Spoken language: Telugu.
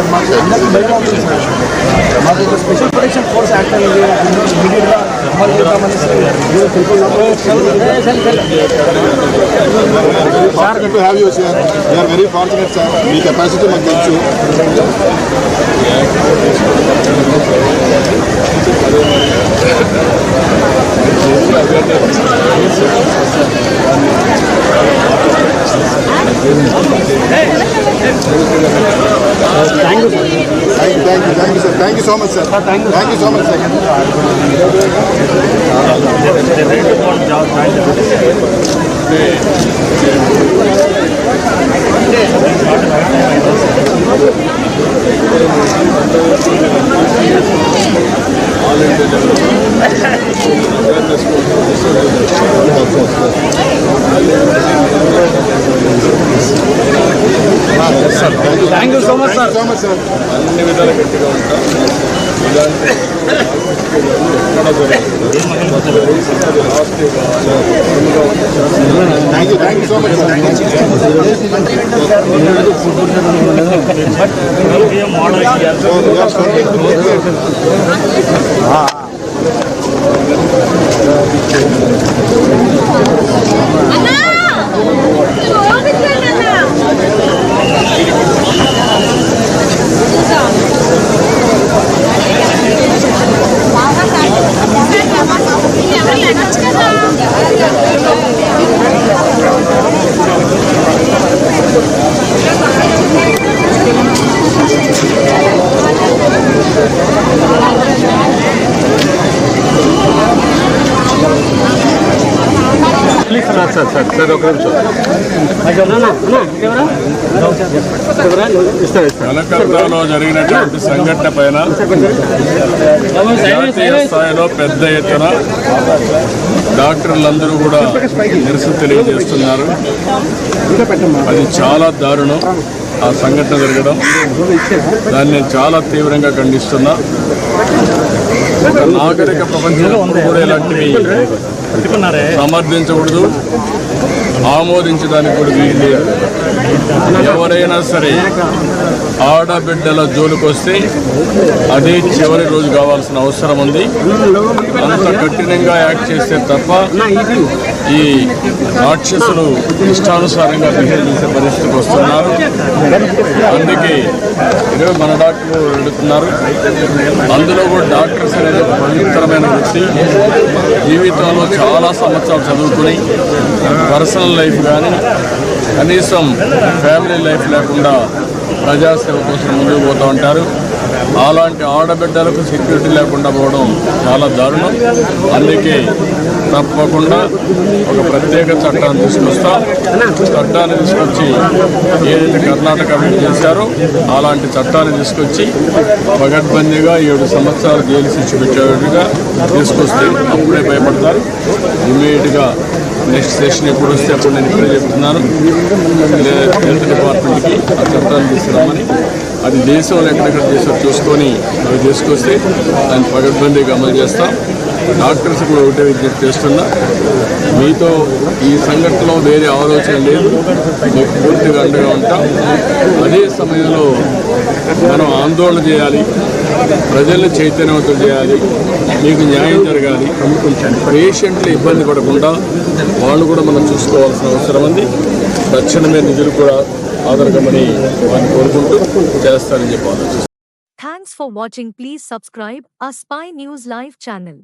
సార్ మాకు అందరికీ భయం అవుతుంది సార్. మాకు ఒక స్పెషల్ ప్రొటెక్షన్ ఫోర్స్ యాక్ట్ అనేది ఇమీడియట్గా అమలు చేద్దామని fortunate to have you sir. We are very fortunate sir. Me capacity మాకు తెలుసు. thank you, thank you, sir. Thank you so much, sir. Thank you, thank you so much, sir. All in the development. విధాలు ఉంటాం. ఇలాంటి sir sir sir ఒక నిమిషం. కలకత్తాలో జరిగినటువంటి సంఘటన పైన జాతీయ స్థాయిలో పెద్ద ఎత్తున డాక్టర్లందరూ కూడా నిరసన తెలియజేస్తున్నారు. అది చాలా దారుణం. ఆ సంఘటన జరగడం. దాన్ని నేను చాలా తీవ్రంగా ఖండిస్తున్నా. నాగరిక ప్రపంచంలో కూడా ఇలాంటివి సమర్థించకూడదు. ఆమోదించడానికి కూడా వీలు లేదు. ఎవరైనా సరే ఆడబిడ్డల జోలికొస్తే అదే చివరి రోజు కావాల్సిన అవసరం ఉంది. అంత కఠినంగా యాక్ట్ చేస్తే తప్ప ఈ రాక్షసులు ఇష్టానుసారంగా బిహేవ్ చేసే పరిస్థితికి వస్తున్నారు. అందుకే ఇరవై మన డాక్టర్లు అడుగుతున్నారు అందులో కూడా డాక్టర్స్ అనేది ఒక పవిత్రమైన వృత్తి. జీవితంలో చాలా సంవత్సరాలు చదువుకుని పర్సనల్ లైఫ్ కానీ కనీసం ఫ్యామిలీ లైఫ్ లేకుండా ప్రజాసేవ కోసం ముందుకు పోతూ ఉంటారు. అలాంటి ఆడబిడ్డలకు సెక్యూరిటీ లేకుండా పోవడం చాలా దారుణం. అందుకే తప్పకుండా ఒక ప్రత్యేక చట్టాన్ని తీసుకొస్తా. చట్టాన్ని తీసుకొచ్చి ఏదైతే కర్ణాటక చేశారో అలాంటి చట్టాన్ని తీసుకొచ్చి పగడ్బందీగా ఏడు సంవత్సరాలు జైలు శిక్ష పెట్టేట్టుగా తీసుకొస్తే అప్పుడే భయపడతారు. ఇమీడియట్గా నెక్స్ట్ సెషన్ ఎప్పుడు వస్తే అప్పుడు నేను ఇప్పుడే చెప్తున్నాను. హెల్త్ డిపార్ట్మెంట్కి ఆ చట్టాన్ని తీసుకురామని అది దేశంలో ఎక్కడెక్కడ చేసారో చూసుకొని అవి తీసుకొస్తే దాన్ని పగడ్బందీగా అమలు చేస్తాం. డాక్టర్స్ కూడా ఒకటే విజ్ఞప్తి చేస్తున్నా. మీతో ఈ సంఘటనలో వేరే ఆలోచన లేదు. మీకు పూర్తిగా అండగా ఉంటాం. అదే సమయంలో మనం ఆందోళన చేయాలి. ప్రజల్ని చైతన్యవంతం చేయాలి. మీకు న్యాయం జరగాలి. పేషెంట్లు ఇబ్బంది పడకుండా వాళ్ళు కూడా మనం చూసుకోవాల్సిన అవసరం ఉంది. తక్షణమే నిధులు కూడా ఆదరగమని వారిని కోరుకుంటూ చేస్తారని చెప్పి ఆలోచిస్తున్నాను. Thanks for watching. Please subscribe our Spy News Live channel.